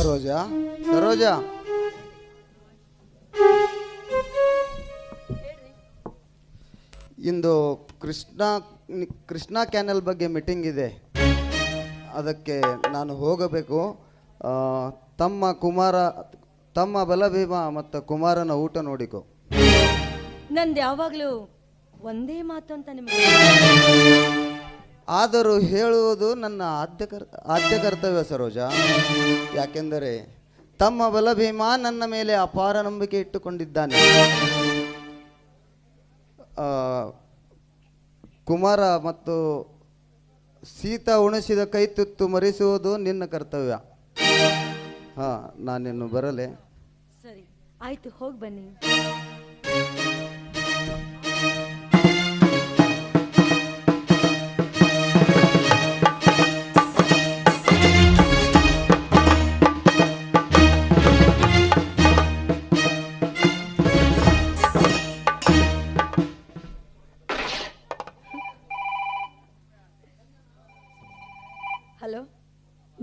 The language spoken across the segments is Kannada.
ಸರೋಜ? ಸರೋಜಾ? ಇಂದು ಕೃಷ್ಣ ಕೃಷ್ಣ ಕ್ಯಾನಲ್ ಬಗ್ಗೆ ಮೀಟಿಂಗ್ ಇದೆ. ಅದಕ್ಕೆ ನಾನು ಹೋಗಬೇಕು. ತಮ್ಮ ಕುಮಾರ, ತಮ್ಮ ಬಲಭೀಮ ಮತ್ತು ಕುಮಾರನ ಊಟ ನೋಡಿಕೊ. ನಂದು ಯಾವಾಗಲೂ ಒಂದೇ ಮಾತು ಅಂತ ನಿಮಗೆ ಆದರೂ ಹೇಳುವುದು ನನ್ನ ಆದ್ಯ ಕರ್ ಆದ್ಯ ಕರ್ತವ್ಯ ಸರೋಜ. ಯಾಕೆಂದರೆ ತಮ್ಮ ಬಲಭೀಮಾ ನನ್ನ ಮೇಲೆ ಅಪಾರ ನಂಬಿಕೆ ಇಟ್ಟುಕೊಂಡಿದ್ದಾನೆ. ಕುಮಾರ ಮತ್ತು ಸೀತಾ ಉಣಿಸಿದ ಕೈ ತುತ್ತು ಮರೆಸುವುದು ನಿನ್ನ ಕರ್ತವ್ಯ. ಹಾ, ನಾನಿನ್ನು ಬರಲೆ. ಸರಿ, ಆಯ್ತು, ಹೋಗಿ ಬನ್ನಿ.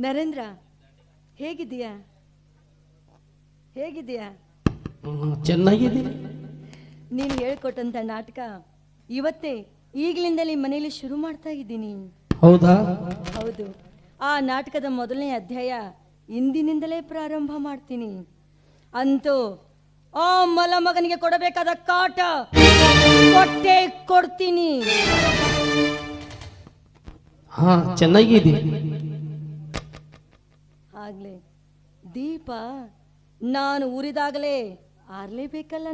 ನರೇಂದ್ರ ಹೇಗಿದ್ದೀಯಾ? ಹ್ಮ್, ಚೆನ್ನಾಗಿದ್ದೀನಿ. ನೀನು ಹೇಳ್ಕೊಟ್ಟಂತ ನಾಟಕ ಇವತ್ತೇ ಈಗಲಿಂದಲೇ ಮನೆಯಲ್ಲಿ ಶುರು ಮಾಡ್ತಾ ಇದ್ದೀನಿ. ಹೌದಾ? ಹೌದು. ಆ ನಾಟಕದ ಮೊದಲನೇ ಅಧ್ಯಾಯ ಇಂದಿನಿಂದಲೇ ಪ್ರಾರಂಭ ಮಾಡ್ತೀನಿ. ಅಂತೂ ಆ ಮಲ ಮಗನಿಗೆ ಕೊಡಬೇಕಾದ ಕಾಟ ಕೊಟ್ಟೆ ಕೊಡ್ತೀನಿ. ಹಾ ಚೆನ್ನಾಗಿದೆ ಆಗ್ಲೇ. ದೀಪ ನಾನು ಊರಿದಾಗಲೇ ಆರ್ಲೇಬೇಕಲ್ಲ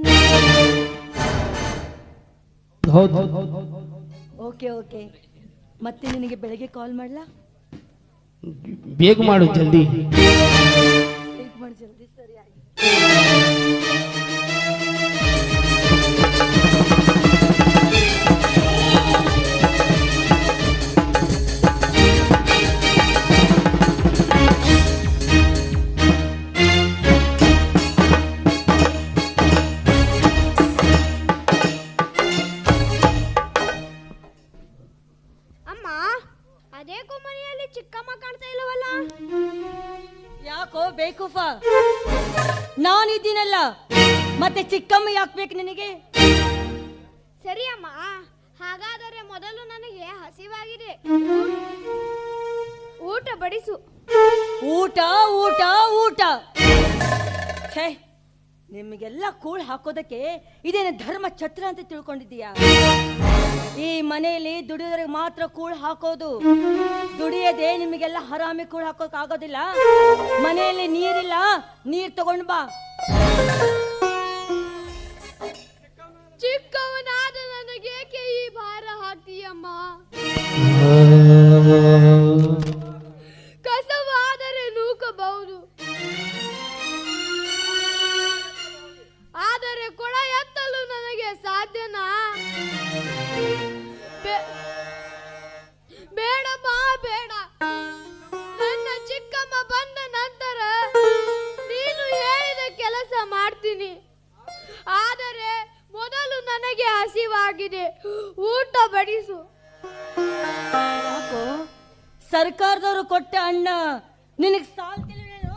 ಓಕೆ ಓಕೆ. ಮತ್ತೆ ನಿನಗೆ ಬೆಳಗ್ಗೆ ಕಾಲ್ ಮಾಡ್ಲಾ? ಬೇಗ ಮಾಡು ಜಲ್ದಿ. ಬೇಗ ಮಾಡು ಜಲ್ದಿ ಸರಿ ಆಯ್ತು. ಬೇಕೂಫ ನಾನಿದ್ದೀನಲ್ಲ ಮತ್ತೆ ಚಿಕ್ಕಮ್ಮ ಯಾಕೆ ಬೇಕು ನಿನಗೆ? ಸರಿ ಅಮ್ಮ ಹಾಗಾದರೆ ಮೊದಲು ನನಗೆ ಹಸಿವಾಗಿದೆ ಊಟ ಬಡಿಸು. ಊಟ ಊಟ ಊಟ. ಛೇ ನಿಮಗೆಲ್ಲ ಕೂಳ್ ಹಾಕೋದಕ್ಕೆ ಇದೇನು ಧರ್ಮ ಛತ್ರ ಅಂತ ತಿಳ್ಕೊಂಡಿದ್ದೀಯಾ? ಈ ಮನೆಯಲ್ಲಿ ದುಡಿಯೋರಿಗೆ ಮಾತ್ರ ಕೂಳ್ ಹಾಕೋದು. ದುಡಿಯದೆ ನಿಮಗೆಲ್ಲ ಹರಾಮಿ ಕೂಳ್ ಹಾಕೋಕ್ ಆಗೋದಿಲ್ಲ. ಮನೆಯಲ್ಲಿ ನೀರಿಲ್ಲ, ನೀರ್ ತಗೊಂಡ್ ಬಾ. ಚಿಕ್ಕವನಾದ ನನಗೇಕೆ ಈ ಭಾರ ಹಾಕ್ತೀಯಮ್ಮ ಮಾಡ್ತೀನಿ ಆದರೆ ಮೊದಲು ನನಗೆ ಹಸಿವಾಗಿದೆ. ಊಟ ಬಡಿಸು. ಸರ್ಕಾರದವರು ಕೊಟ್ಟ ಅಣ್ಣ ನಿನಗೆ ಸಾಲ್ತಿಲ್ವೇನೋ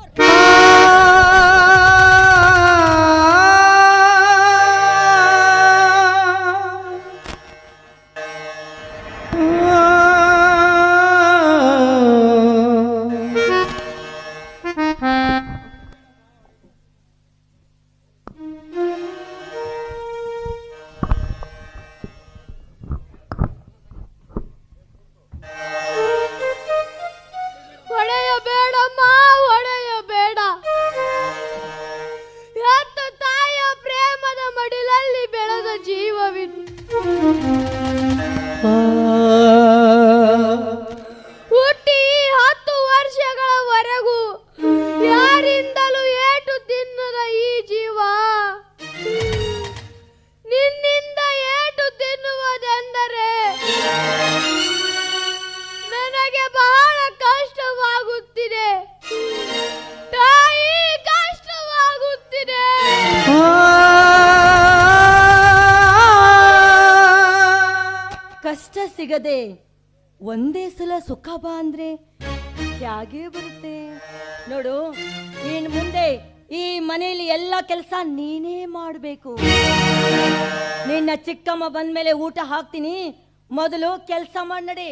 ಸಿಗದೆ ಒಂದೇ ಸಲ ಸುಖ ಬಾ ಅಂದ್ರೆ ಹೇಗೆ ಬರುತ್ತೆ? ನೋಡು, ನೀನ್ ಮುಂದೆ ಈ ಮನೆಯಲ್ಲಿ ಎಲ್ಲ ಕೆಲಸ ನೀನೇ ಮಾಡಬೇಕು. ನಿನ್ನ ಚಿಕ್ಕಮ್ಮ ಬಂದ್ಮೇಲೆ ಊಟ ಹಾಕ್ತೀನಿ, ಮೊದಲು ಕೆಲಸ ಮಾಡಿ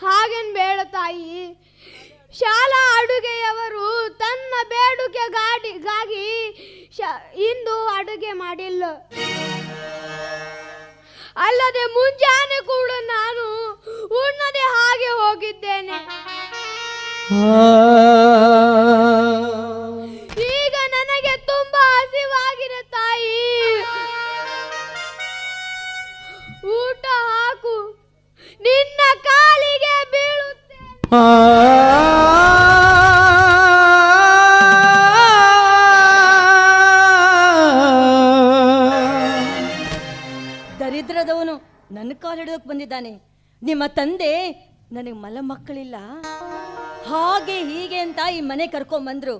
ಹಾಗೇನ್ ಬೇಡ ತಾಯಿ. ಶಾಲಾ ಅಡುಗೆಯವರು ತನ್ನ ಶ- ಇಂದು ಅಡುಗೆ ಮಾಡಿಲ್ಲ. ಅಲ್ಲದೆ ಮುಂಜಾನೆ ಕೂಡ ನಾನು ಉಣ್ಣದೆ ಹಾಗೆ ಹೋಗಿದ್ದೇನೆ. ಈ ಮನೆ ಕರ್ಕೊಂಬಂದ್ರು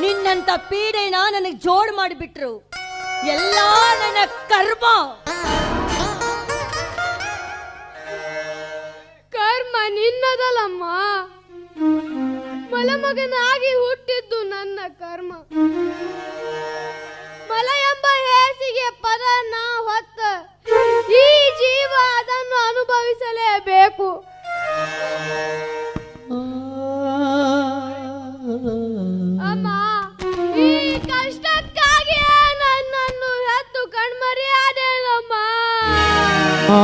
ನಿನ್ನಂತ ಪೀಡೆನ ನನಗೆ ಜೋಡ್ ಮಾಡಿಬಿಟ್ರು. ಎಲ್ಲ ನನ್ನ ಕರ್ಮ. ಕರ್ಮ ನಿನ್ನದಲ್ಲಮ್ಮ. ಮಲಮಗನಾಗಿ ಹುಟ್ಟಿದ್ದು ನನ್ನ ಕರ್ಮ. ಮಲ ಎಂಬ ಹೇಸಿಗೆ ಪದನ ಹೊತ್ತ ಈ ಜೀವ ಅದನ್ನು ಅನುಭವಿಸಲೇಬೇಕು. ತುತ್ತು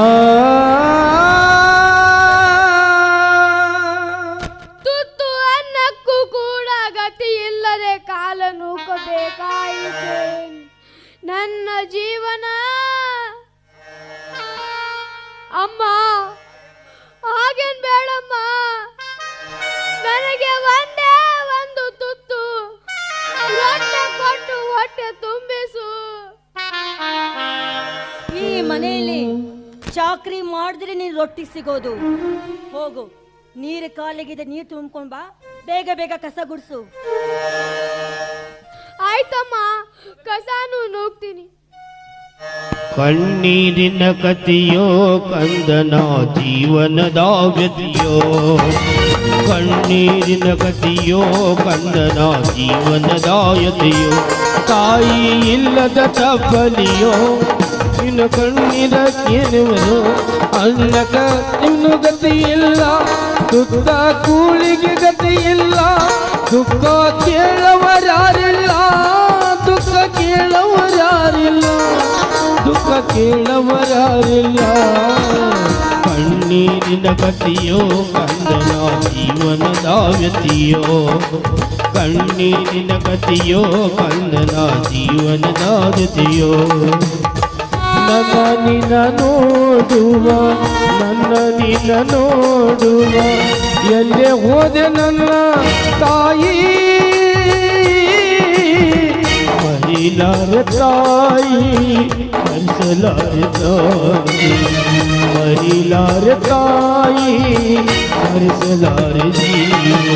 ಅನ್ನಕ್ಕೂ ಕೂಡ ಗತಿ ಇಲ್ಲದೆ ಕಾಲ ನೂಕಬೇಕಾಯಿತು. ನನ್ನ ಜೀವನ. ಅಮ್ಮ ಹಾಗೇನ್ ಬೇಡಮ್ಮ. ನನಗೆ ಒಂದೇ ಒಂದು ತುತ್ತು. ರೊಟ್ಟೆ ಕೊಟ್ಟು ಹೊಟ್ಟೆ ತುಂಬಿಸು. ಈ ಮನೆಯಲ್ಲಿ ಚಾಕ್ರಿ ಮಾಡಿದ್ರೆ ನೀನು ರೊಟ್ಟಿ ಸಿಗೋದು. ಹೋಗು ನೀರು ಕಾಲಿಗಿದೆ ನೀರು ತುಂಬ್ಕೊಂಡ್ ಬಾ. ಬೇಗ ಬೇಗ ಕಸ ಗುಡಿಸು. ಆಯ್ತಮ್ಮ ಕಸಾನು ನೋಗ್ತೀನಿ. ಕಣ್ಣೀರಿನ ಕಥೆಯೋ ಕಂದನ ಜೀವನದ ವ್ಯತಿಯೋ. ಕಣ್ಣೀರಿನ ಕತಿಯೋ ಕಂದನ ಜೀವನದ ಯತೆಯೋ ತಾಯಿ ಇಲ್ಲದ ತಪ್ಪಲಿಯೋ ನಿನ್ನ ಕಣ್ಣೀರ ಕೇಳುವನು. ಅನ್ನಕ ಇನ್ನು ಗತಿಯಿಲ್ಲ, ದುಃಖ ಕೂಳಿಗೆ ಗತಿಯಿಲ್ಲ. ದುಃಖ ಕೇಳವರಾರಿಲ್ಲ ದುಃಖ ಕೇಳವರಾರಿಲ್ಲ. ದುಃಖ ಕೇಳವರಾರಿಲ್ಲ. ಕಣ್ಣೀರಿನ ಗತಿಯೋ, ಕಂದನ ಜೀವನದ ವ್ಯತಿಯೋ ಕಣ್ಣೀರಿನ ಗತಿಯೋ, ಕಂದನ ಜೀವನದ ವ್ಯತಿಯೋ ನನ್ನ ನಿನ್ನ ನೋಡುವ ನನ್ನ ನಿನ್ನ ನೋಡುವ. ಎಲ್ಲೇ ಹೋದೆ ನನ್ನ ತಾಯಿ? ಮರಿಲಾರ ತಾಯಿ ಮರಿಸಲಾರ ತಾಯಿ. ಮರಿಲಾರ ತಾಯಿ ಮರಿಸಲಾರ ಜೀವ.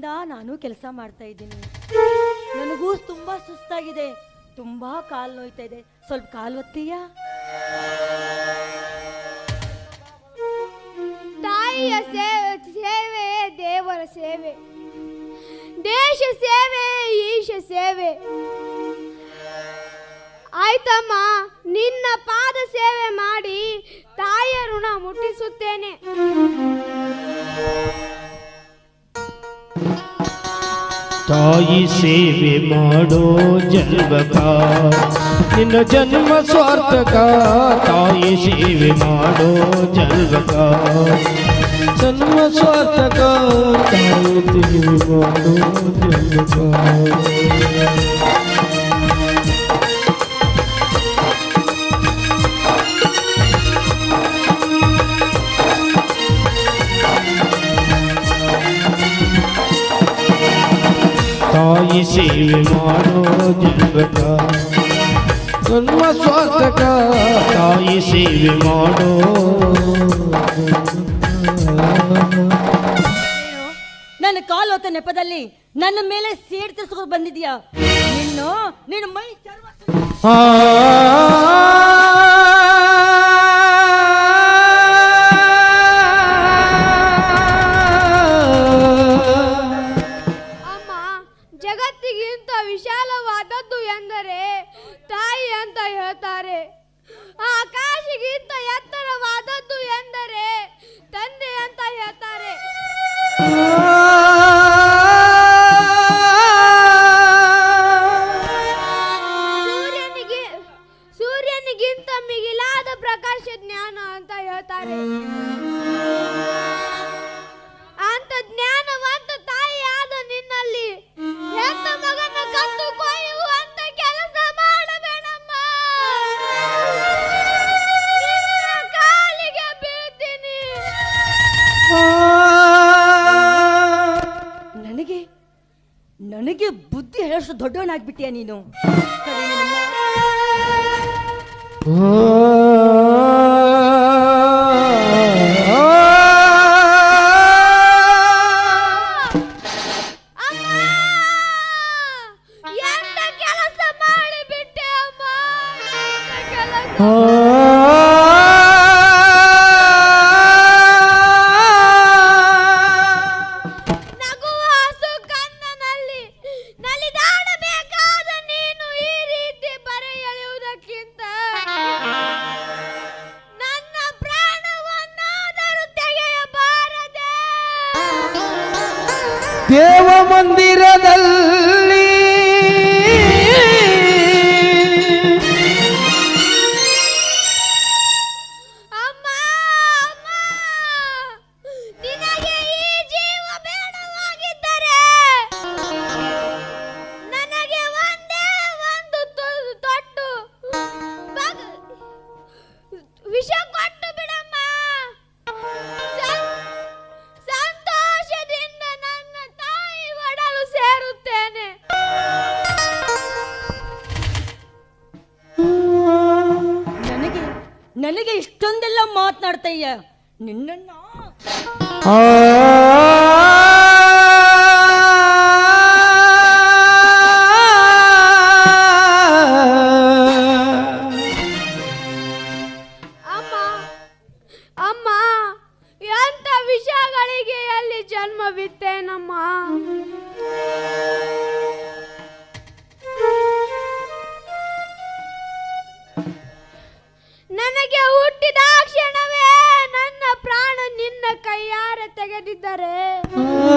ಬೆಳಗ್ಗೆಯಿಂದ ನಾನು ಕೆಲಸ ಮಾಡ್ತಾ ಇದ್ದೀನಿ. ನನಗೂ ತುಂಬಾ ಸುಸ್ತಾಗಿದೆ. ತುಂಬಾ ಕಾಲು ನೋಯ್ತಾ ಇದೆ ಸ್ವಲ್ಪ ಕಾಲು ಒತ್ತೀಯಾ? ತಾಯಿಯ ಸೇವೆ ಸೇವೆ, ದೇವರ ಸೇವೆ. ದೇಶ ಸೇವೆ, ಈಶ ಸೇವೆ. ಆಯ್ತಮ್ಮ, ನಿನ್ನ ಪಾದ ಸೇವೆ ಮಾಡಿ ತಾಯಿಯ ಋಣ ಮುಟ್ಟಿಸುತ್ತೇನೆ. ತಾಯಿ ಸೇವೆ ಮಾಡೋ ಜನ್ಮಕ ನಿನ್ನ ಜನ್ಮ ಸ್ವಾರ್ಥಕ ತಾಯಿ ಸೇವೆ ಮಾಡೋ ಜನ್ಮಕ ಜನ್ಮ ಸ್ವಾರ್ಥಕ ತಾಯಿ ಸೇವೆ ಮಾಡೋ ಜನ್ಮಕ ತಾಯಿ ಸೇವೆ ಮಾಡೋ ಜನ್ಮಕ ಜನ್ಮ ಸ್ವಾರ್ಥಕ ತಾಯಿ ಸೇವೆ ಮಾಡೋ. ನನ್ನ ಕಾಲು ಹೊತ್ತ ನೆಪದಲ್ಲಿ ನನ್ನ ಮೇಲೆ ಸೇಡ್ ತಿರ್ಸ್ಕೊಂಡು ಬಂದಿದ್ಯಾ? ನಿನ್ನು ನಿನ್ನ ಮೈ ಚರ್ಮ ದೊಡ್ಡವನಾಗ್ಬಿಟ್ಟಿಯ ನೀನು. ದೇವ ಮಂದಿರದಲ್ಲಿ ನನಗೆ ಇಷ್ಟೊಂದೆಲ್ಲ ಮಾತನಾಡ್ತಯ್ಯ ನಿನ್ನನ್ನ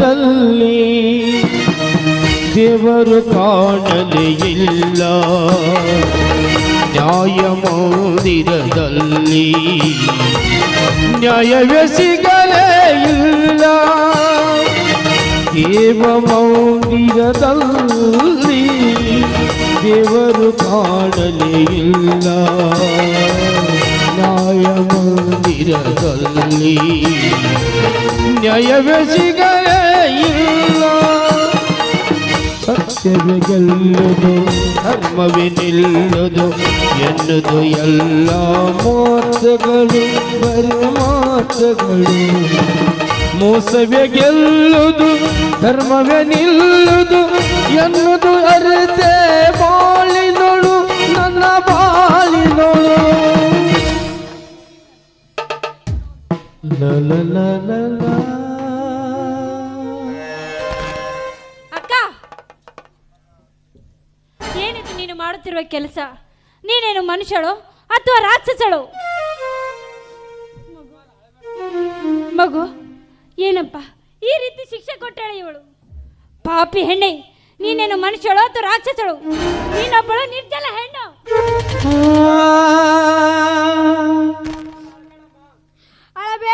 ಮಂದಿರದಲ್ಲಿ ದೇವರು ಕಾಣಲೇ ಇಲ್ಲ ನ್ಯಾಯ ಮಂದಿರದಲ್ಲಿ ನ್ಯಾಯವೇ ಸಿಗಲೇ ಇಲ್ಲ ದೇವ ಮಂದಿರದಲ್ಲಿ ದೇವರು ಕಾಣಲೇ ಇಲ್ಲ ನ್ಯಾಯ ಮಂದಿರದಲ್ಲಿ ನ್ಯಾಯವೇ ಸಿಗಲೇ ಇಲ್ಲ. ಸತ್ಯವೇ ಗೆಲ್ಲುದು, ಧರ್ಮವೇ ನಿಲ್ಲುದು ಎನ್ನುವುದು ಎಲ್ಲ ಮಾತುಗಳು ಬರೀ ಮಾತುಗಳು. ಮೋಸವೇ ಗೆಲ್ಲುದು, ಧರ್ಮವೇ ನಿಲ್ಲುದು ಎನ್ನುವುದು ಅರಿತೆ ಬಾಳಿನೋಳು, ನನ್ನ ಬಾಳಿನೋಳು. ಅಕ್ಕ! ಏನಿದು ನೀನು ಮಾಡುತ್ತಿರುವ ಕೆಲಸ? ನೀನೇನು ಮನುಷ್ಯಳು ಅಥವಾ ರಾಕ್ಷಸಳು? ಮಗು ಏನಪ್ಪ? ಈ ರೀತಿ ಶಿಕ್ಷೆ ಕೊಟ್ಟಾಳೆ ಇವಳು? ಪಾಪಿ ಹೆಣ್ಣೆ ನೀನೇನು ಮನುಷ್ಯಳು ಅಥವಾ ರಾಕ್ಷಸಳು? ನೀನೊಬ್ಬಳು ನಿರ್ಜಲ ಹೆಣ್ಣು.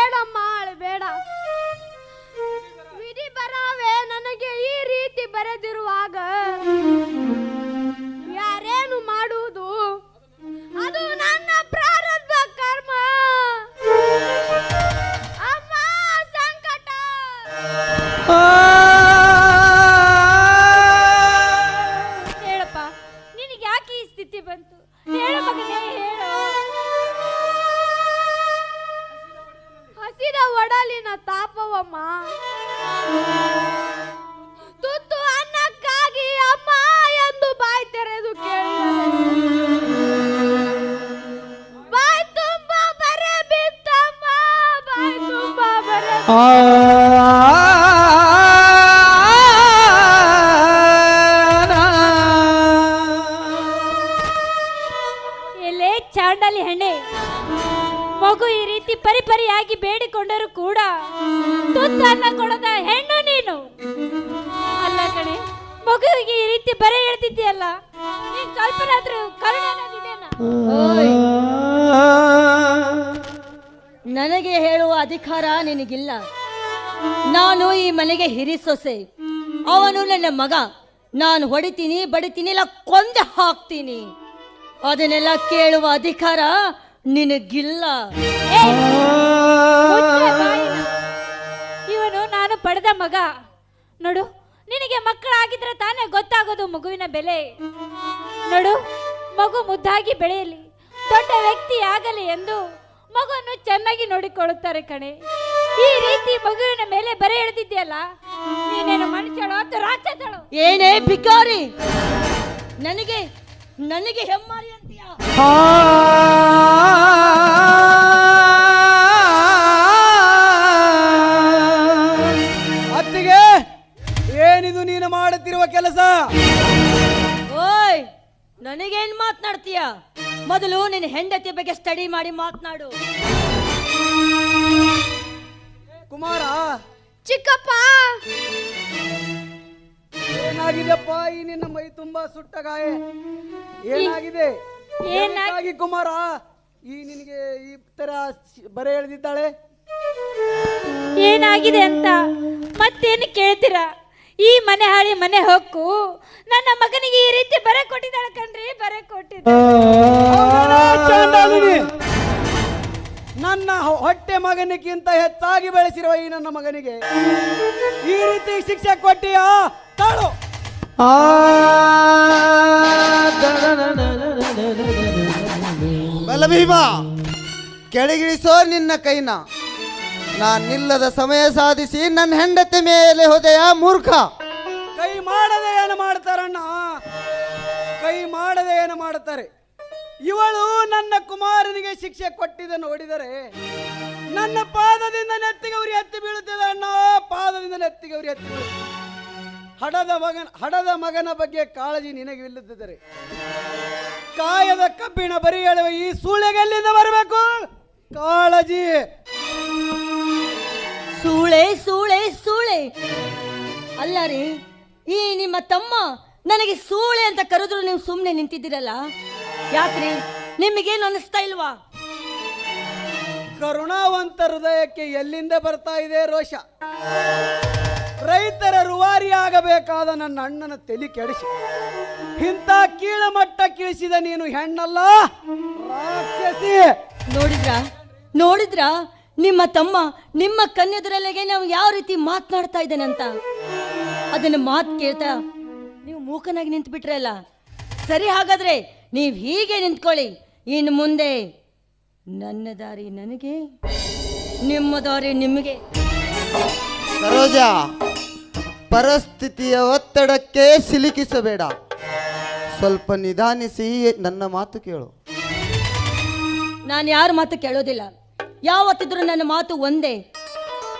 ಅಳಬೇಡಮ್ಮ ಬೇಡ. ವಿಧಿ ಬರಾವೆ, ನನಗೆ ಈ ರೀತಿ ಬರೆದಿರುವಾಗ ಯಾರೇನು ಮಾಡುವುದು? ಅದು ನನ್ನ ಪ್ರಾರಬ್ಧ ಕರ್ಮ. ಅಮ್ಮ, ಸಂಕಟ. ತಾಪವಮ್ಮ ತುತ್ತು ಹಿರಿ ಸೊಸೆ ಅವನು ನನ್ನ ಮಗ. ನಾನು ಹೊಡಿತೀನಿ, ಬಡಿತೀನಿ, ಇಲ್ಲ ಕೊಂದೆ ಹಾಕ್ತೀನಿ. ಅದನ್ನೆಲ್ಲ ಕೇಳುವ ಅಧಿಕಾರ ನಿನಗಿಲ್ಲ. ಇವನು ನಾನು ಪಡೆದ ಮಗ. ನೋಡು, ನಿನಗೆ ಮಕ್ಕಳಾಗಿದ್ರೆ ತಾನೇ ಗೊತ್ತಾಗೋದು ಮಗುವಿನ ಬೆಲೆ. ನೋಡು, ಮಗು ಮುದ್ದಾಗಿ ಬೆಳೆಯಲಿ. ದೊಡ್ಡ ವ್ಯಕ್ತಿ ಆಗಲಿ ಎಂದು ಮಗುವನ್ನು ಚೆನ್ನಾಗಿ ನೋಡಿಕೊಳ್ಳುತ್ತಾರೆ ಕಣೆ. ಈ ರೀತಿ ಮಗುವಿನ ಮೇಲೆ ಬರೆ ಎಳೆದಿದ್ಯಲ್ಲ ನೀನೇನು ಮನುಷ್ಯಳು ಅಥವಾ ರಾಕ್ಷಸಳು? ಏನೇ ಭಿಕಾರಿ ನನಗೆ ನನಗೆ ಹೆಮ್ಮಾರಿ ಅಂತೀಯ? ಅತ್ತಿಗೆ ಏನಿದು ನೀನು ಮಾಡುತ್ತಿರುವ ಕೆಲಸ? ಓಯ್ ನನಗೇನ್ ಮಾತನಾಡ್ತೀಯ? ಮೊದಲು ನಿನ್ನ ಹೆಂಡತಿ ಬಗ್ಗೆ ಸ್ಟಡಿ ಮಾಡಿ ಮಾತನಾಡು. ಕುಮಾರ. ಚಿಕ್ಕಪ್ಪ! ಏನಾಗಿದೆಪ್ಪ ಈ ನಿನ್ನ ಮೈ ತುಂಬಾ ಸುಟ್ಟ ಗಾಯ? ಏನಾಗಿದೆ? ಏನಾಗಿ- ಏನಕ್ಕಾಗಿ ಕುಮಾರ? ಈ ನಿನಗೆ ಈ ತರ ಬರೆ ಎಳೆದಿದ್ದಾಳೆ? ಏನಾಗಿದೆ ಅಂತ ಮತ್ತೇನು ಕೇಳ್ತೀರಾ? ಈ ಮನೆ ಹಾಳಿ ಮನೆ ಹೊಕ್ಕು ನನ್ನ ಮಗನಿಗೆ ಈ ರೀತಿ ಬರೆ ಕೊಟ್ಟಿದ್ದಾಳೆ ಕಣ್ರಿ ಬರೆ ಕೊಟ್ಟಿದ್ದಾಳೆ. ನನ್ನ ಹೊಟ್ಟೆ ಮಗನಿಗಿಂತ ಹೆಚ್ಚಾಗಿ ಬೆಳೆಸಿರುವ ಈ ನನ್ನ ಮಗನಿಗೆ ಈ ರೀತಿ ಶಿಕ್ಷೆ ಕೊಟ್ಟಿಯ? ತಾಳು. ಬಲಭೀಮ ಕೆಳಗಿಳಿಸೋ ನಿನ್ನ ಕೈನ ನಾನು ನಿಲ್ಲದ ಸಮಯ ಸಾಧಿಸಿ ನನ್ನ ಹೆಂಡತಿ ಮೇಲೆ ಹೋದೆಯ ಮೂರ್ಖ ಕೈ ಮಾಡದೆ ಏನು ಮಾಡ್ತಾರಣ್ಣ? ಕೈ ಮಾಡದೆ ಏನು ಮಾಡುತ್ತಾರೆ ಇವಳು ನನ್ನ ಕುಮಾರನಿಗೆ ಶಿಕ್ಷೆ ಕೊಟ್ಟಿದ ನೋಡಿದರೆ ನನ್ನ ಪಾದದಿಂದ ನೆತ್ತಿಗೆ ಉರಿ ಎತ್ತಿ ಬೀಳುತ್ತಿದ್ದ ಅಣ್ಣ ಪಾದದಿಂದ ನೆತ್ತಿಗೆ ಉರಿ ಎತ್ತಿ ಬೀಳುತ್ತೆ. ಹಡದ ಮಗನ ಹಡದ ಮಗನ ಬಗ್ಗೆ ಕಾಳಜಿ ನಿನಗೆ ಇಲ್ಲದಿದ್ದರೆ ಕಾಯದ ಕಬ್ಬಿಣ ಬರಿ ಹೇಳುವ ಈ ಸೂಳೆಗೆ ಎಲ್ಲಿಂದ ಬರಬೇಕು? ಕಾಳಜಿ. ಸೂಳೆ ಸೂಳೆ ಸೂಳೆ. ಅಲ್ಲ ರೀ, ಈ ನಿಮ್ಮ ತಮ್ಮ ನನಗೆ ಸೂಳೆ ಅಂತ ಕರೆದ್ರು ನೀವು ಸುಮ್ಮನೆ ನಿಂತಿದ್ದೀರಲ್ಲ? ಯಾಕ್ರಿ ನಿಮಗೇನು ಅನಿಸ್ತಾ ಇಲ್ವಾ? ಕರುಣಾವಂತ ಹೃದಯಕ್ಕೆ ಎಲ್ಲಿಂದ ಬರ್ತಾ ಇದೆ ರೋಷ? ರೈತರ ರುವಾರಿ ಆಗಬೇಕಾದ ನನ್ನ ಅಣ್ಣನ ತಲೆ ಕೆಡಿಸಿ. ಇಂಥ ಕೀಳಮಟ್ಟ ಕೀಳಿಸಿದ ನೀನು ಹೆಣ್ಣಲ್ಲ? ರಾಕ್ಷಸಿ! ನೋಡಿದ್ರ? ನೋಡಿದ್ರ? ನಿಮ್ಮ ತಮ್ಮ ನಿಮ್ಮ ಕನ್ಯದರಲ್ಲಿಗೆ ನಾವು ಯಾವ ರೀತಿ ಮಾತನಾಡ್ತಾ ಇದ್ದೇನಂತ? ಅಂತ ಅದನ್ನ ಮಾತು ಕೇಳ್ತಾ ನೀವು ಮೂಕನಾಗಿ ನಿಂತು ಬಿಟ್ರಲ್ಲ ಸರಿ ಹಾಗಾದ್ರೆ ನೀವು ಹೀಗೆ ನಿಂತ್ಕೊಳ್ಳಿ. ಇನ್ನು ಮುಂದೆ ನನ್ನ ದಾರಿ ನನಗೆ ನಿಮ್ಮ ದಾರಿ ನಿಮಗೆ. ಸರೋಜ ಪರಿಸ್ಥಿತಿಯ ಒತ್ತಡಕ್ಕೆ ಸಿಲುಕಿಸಬೇಡ. ಸ್ವಲ್ಪ ನಿಧಾನಿಸಿ ನನ್ನ ಮಾತು ಕೇಳು. ನಾನು ಯಾರ ಮಾತು ಕೇಳೋದಿಲ್ಲ. ಯಾವತ್ತಿದ್ರು ನನ್ನ ಮಾತು ಒಂದೇ.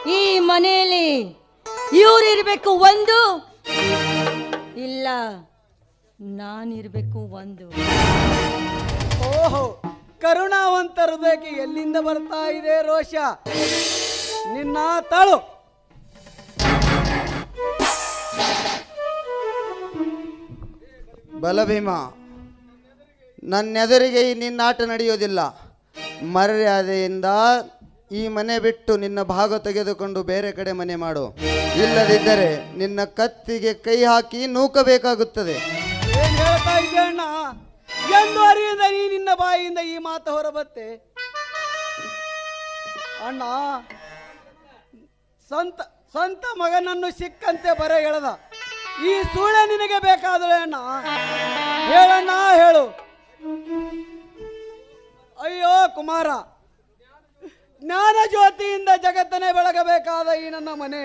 ಈ ಮನೆಯಲ್ಲಿ ಇವ್ರು ಇರಬೇಕು ಒಂದು. ಇಲ್ಲ. ನಾನಿರ್ಬೇಕು ಒಂದು. ಓಹೋ ಕರುಣಾವಂತ ಹೃದಯಕ್ಕೆ ಎಲ್ಲಿಂದ ಬರ್ತಾ ಇದೆ ರೋಷ? ನಿನ್ನ ತಾಳು. ಬಲಭೀಮ ನನ್ನೆದುರಿಗೆ ಈ ನಿನ್ನ ಆಟ ನಡೆಯೋದಿಲ್ಲ. ಮರ್ಯಾದೆಯಿಂದ ಈ ಮನೆ ಬಿಟ್ಟು ನಿನ್ನ ಭಾಗ ತೆಗೆದುಕೊಂಡು ಬೇರೆ ಕಡೆ ಮನೆ ಮಾಡು. ಇಲ್ಲದಿದ್ದರೆ ನಿನ್ನ ಕತ್ತಿಗೆ ಕೈ ಹಾಕಿ ನೂಕಬೇಕಾಗುತ್ತದೆ. ಏನ್ ಹೇಳ್ತಾ ಇದ್ದೆ ಅಣ್ಣ? ಎಂದು ಅರಿಯದ ನೀ ನಿನ್ನ ಬಾಯಿಯಿಂದ ಈ ಮಾತು ಹೊರಬತ್ತೆ. ಅಣ್ಣ, ಸಂತ ಸ್ವಂತ ಮಗನನ್ನು ಸಿಕ್ಕಂತೆ ಬರೆ ಎಳೆದ. ಈ ಸೂಳೆ ನಿನಗೆ ಬೇಕಾದಳೆ ಅಣ್ಣ. ಹೇಳಣ್ಣ, ಹೇಳು. ಅಯ್ಯೋ, ಕುಮಾರ. ಜ್ಞಾನ ಜ್ಯೋತಿಯಿಂದ ಜಗತ್ತನೇ ಬೆಳಗಬೇಕಾದ ಈ ನನ್ನ ಮನೆ.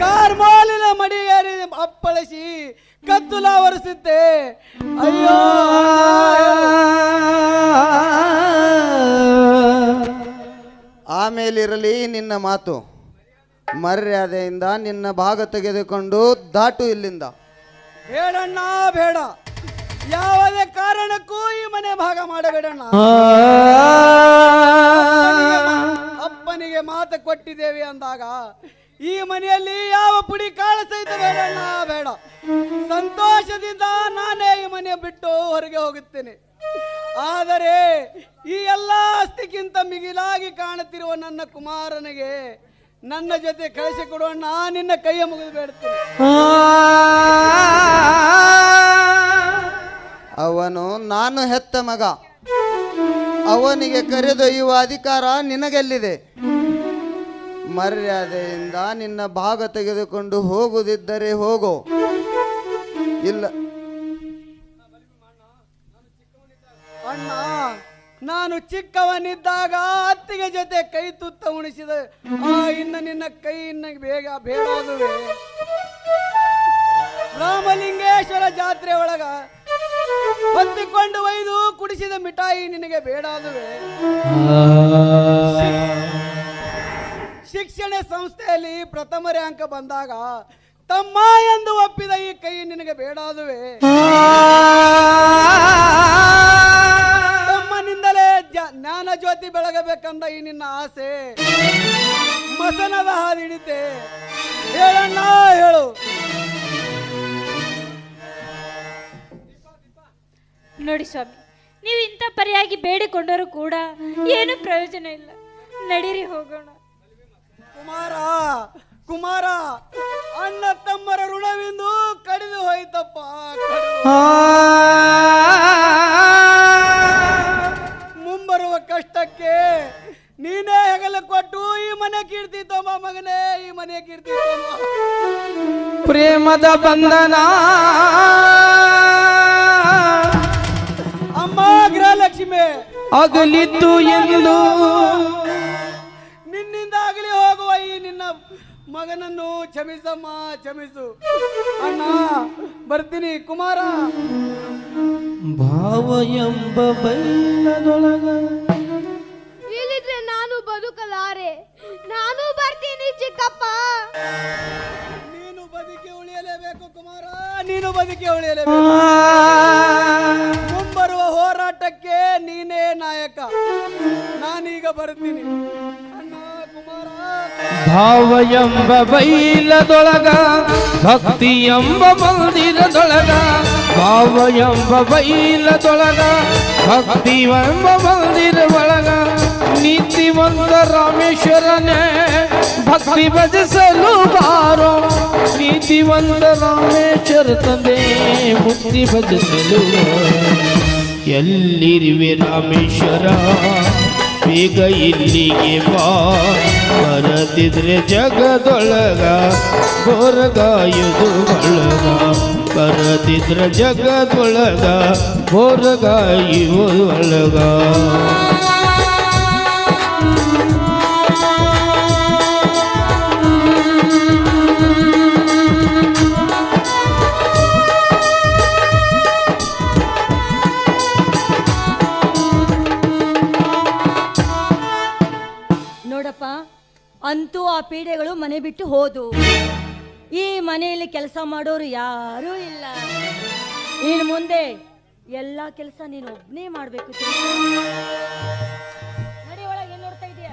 ಕಾರ್ಮಾಲಿನ ಮಡಿಗೇರಿ ಅಪ್ಪಳಿಸಿ ಕತ್ತುಲ ಒರೆಸುತ್ತೆ ಅಯ್ಯೋ ಆಮೇಲಿರಲಿ ನಿನ್ನ ಮಾತು. ಮರ್ಯಾದೆಯಿಂದ ನಿನ್ನ ಭಾಗ ತೆಗೆದುಕೊಂಡು ದಾಟು ಇಲ್ಲಿಂದ. ಬೇಡಣ್ಣ ಬೇಡ. ಯಾವುದೇ ಕಾರಣಕ್ಕೂ ಈ ಮನೆ ಭಾಗ ಮಾಡಬೇಡಣ್ಣ. ಅಪ್ಪನಿಗೆ ಮಾತು ಕೊಟ್ಟಿದ್ದೇವೆ ಅಂದಾಗ ಈ ಮನೆಯಲ್ಲಿ ಯಾವ ಪುಡಿ ಕಾಳ ಸಹಿತ ಬೇಡಣ್ಣ ಬೇಡ. ಸಂತೋಷದಿಂದ ನಾನೇ ಈ ಮನೆ ಬಿಟ್ಟು ಹೊರಗೆ ಹೋಗುತ್ತೇನೆ. ಆದರೆ ಈ ಎಲ್ಲ ಆಸ್ತಿಗಿಂತ ಮಿಗಿಲಾಗಿ ಕಾಣುತ್ತಿರುವ ನನ್ನ ಕುಮಾರನಿಗೆ ನನ್ನ ಜೊತೆ ಕಳಿಸಿಕೊಡೋಣ ನಿನ್ನ ಕೈಯ ಮುಗಿದು ಬೇಡ್ತೇನೆ ಅವನು, ನಾನು ಹೆತ್ತ ಮಗ. ಅವನಿಗೆ ಕರೆದೊಯ್ಯುವ ಅಧಿಕಾರ ನಿನಗೆಲ್ಲಿದೆ? ಮರ್ಯಾದೆಯಿಂದ ನಿನ್ನ ಭಾಗ ತೆಗೆದುಕೊಂಡು ಹೋಗುದಿದ್ದರೆ ಹೋಗು. ಇಲ್ಲ. ಅಣ್ಣ, ನಾನು ಚಿಕ್ಕವನಿದ್ದಾಗ ಅತ್ತಿಗೆ ಜೊತೆ ಕೈ ತುತ್ತ ಉಣಿಸಿದ. ಆ, ಇನ್ನು ನಿನ್ನ ಕೈ ಇನ್ನ ಬೇಗ ಬೇಡ ರಾಮಲಿಂಗೇಶ್ವರ ಜಾತ್ರೆ ಒಳಗ ಹೊತ್ತಿಕೊಂಡು ಒಯ್ದು ಕುಡಿಸಿದ ಮಿಠಾಯಿ ನಿನಗೆ ಬೇಡಾದುವೆ. ಶಿಕ್ಷಣ ಸಂಸ್ಥೆಯಲ್ಲಿ ಪ್ರಥಮ ರ್ಯಾಂಕ್ ಬಂದಾಗ ತಮ್ಮ ಎಂದು ಒಪ್ಪಿದ ಈ ಕೈ ನಿನಗೆ ಬೇಡಾದುವೆ. ತಮ್ಮನಿಂದಲೇ ಜ್ಞಾನ ಜ್ಯೋತಿ ಬೆಳಗಬೇಕಂದ ಈ ನಿನ್ನ ಆಸೆ. ಮಸನದ ಹಾದಿಡಿತೆ ಹೇಳಣ್ಣ ಹೇಳು. ನೋಡಿ ಸ್ವಾಮಿ ನೀವು ಇಂಥ ಪರಿಯಾಗಿ ಬೇಡಿಕೊಂಡರೂ ಕೂಡ ಏನು ಪ್ರಯೋಜನ ಇಲ್ಲ. ನಡೀರಿ ಹೋಗೋಣ. ಕುಮಾರ ಕುಮಾರ ಅಣ್ಣ ತಮ್ಮರ ಋಣವೆಂದು ಕಡಿದು ಹೋಯ್ತಪ್ಪ. ಮುಂಬರುವ ಕಷ್ಟಕ್ಕೆ ನೀನೇ ಹೆಗಲು ಕೊಟ್ಟು ಈ ಮನೆ ಕೀರ್ತಿ ತಮ್ಮ ಮಗನೇ ಈ ಮನೆ ಕೀರ್ತಿ ತಮ್ಮ. ಪ್ರೇಮದ ಬಂಧನ. ಅಗಲಿತ್ತು ಎಂದು. ನಿನ್ನಿಂದಾಗಲಿ ಹೋಗುವ ಈ ನಿನ್ನ ಮಗನನ್ನು ಕ್ಷಮಿಸಮ್ಮ ಕ್ಷಮಿಸು. ಅಣ್ಣ ಬರ್ತೀನಿ ಕುಮಾರ. ಭಾವ ಎಂಬ ಬೈಲದೊಳಗ ಇಲ್ಲಿದ್ರೆ ನಾನು ಬದುಕಲಾರೆ. ನಾನು ಬರ್ತೀನಿ ಚಿಕ್ಕಪ್ಪ. ನೀನು ಬದುಕಿ ಉಳಿಯಲೇಬೇಕು ಕುಮಾರ. ನೀನು ಬದುಕಿ ಉಳಿಯಲೇಬೇಕು. ಮುಂಬರುವ ಹೋರಾಟಕ್ಕೆ ನೀನೇ ನಾಯಕ ನಾನೀಗ ಬರ್ತೀನಿ ಅಣ್ಣ ಕುಮಾರ ಭಾವ ಎಂಬ ಬೈಲದೊಳಗ ಭಕ್ತಿ ಎಂಬ ಮಂದಿರದೊಳಗ ಭಾವ ಎಂಬ ಬೈಲದೊಳಗ ಭಕ್ತಿ ಎಂಬ ಮಂದಿರ ಒಳಗ ನೀತಿವಂತ ರಾಮೇಶ್ವರನೇ ಭಕ್ತಿ ಭಜಿಸಲು ಬಾರೋ ನೀತಿವಂತ ರಾಮೇಶ್ವರ ತಂದೆ ಮುಕ್ತಿ ಭಜಿಸಲು ಎಲ್ಲಿರುವೆ ರಾಮೇಶ್ವರ? ಬೇಗ ಇಲ್ಲಿಗೆ ಬಾ. ಬರದಿದ್ರೆ ಜಗದೊಳಗ ಬೋರಗಾಯುದು ಒಳಗ ಬರದಿದ್ರೆ ಜಗದೊಳಗ ಬೋರಗಾಯುವುದು ಒಳಗ ಆ ಪೀಡೆಗಳು ಮನೆ ಬಿಟ್ಟು ಹೋದು. ಈ ಮನೆಯಲ್ಲಿ ಕೆಲಸ ಮಾಡೋರು ಯಾರೂ ಇಲ್ಲ. ಇನ್ನು ಮುಂದೆ ಎಲ್ಲ ಕೆಲಸ ನೀನು ಒಬ್ಬನೇ ಮಾಡಬೇಕು ನಡಿ ಒಳಗೆ ಏನ್ ನೋಡ್ತಾ ಇದೀಯ?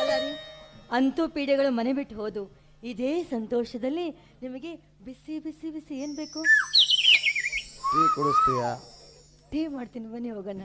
ಅಲ್ಲ ರೀ ಅಂತೂ ಪೀಡೆಗಳು ಮನೆ ಬಿಟ್ಟು ಹೋದು. ಇದೇ ಸಂತೋಷದಲ್ಲಿ ನಿಮಗೆ ಬಿಸಿ ಬಿಸಿ ಬಿಸಿ ಏನು ಬೇಕು? ಟೀ ಕುಡಿಸ್ತೀಯ? ಟೀ ಮಾಡ್ತೀನಿ ಬನ್ನಿ ಹೋಗೋಣ.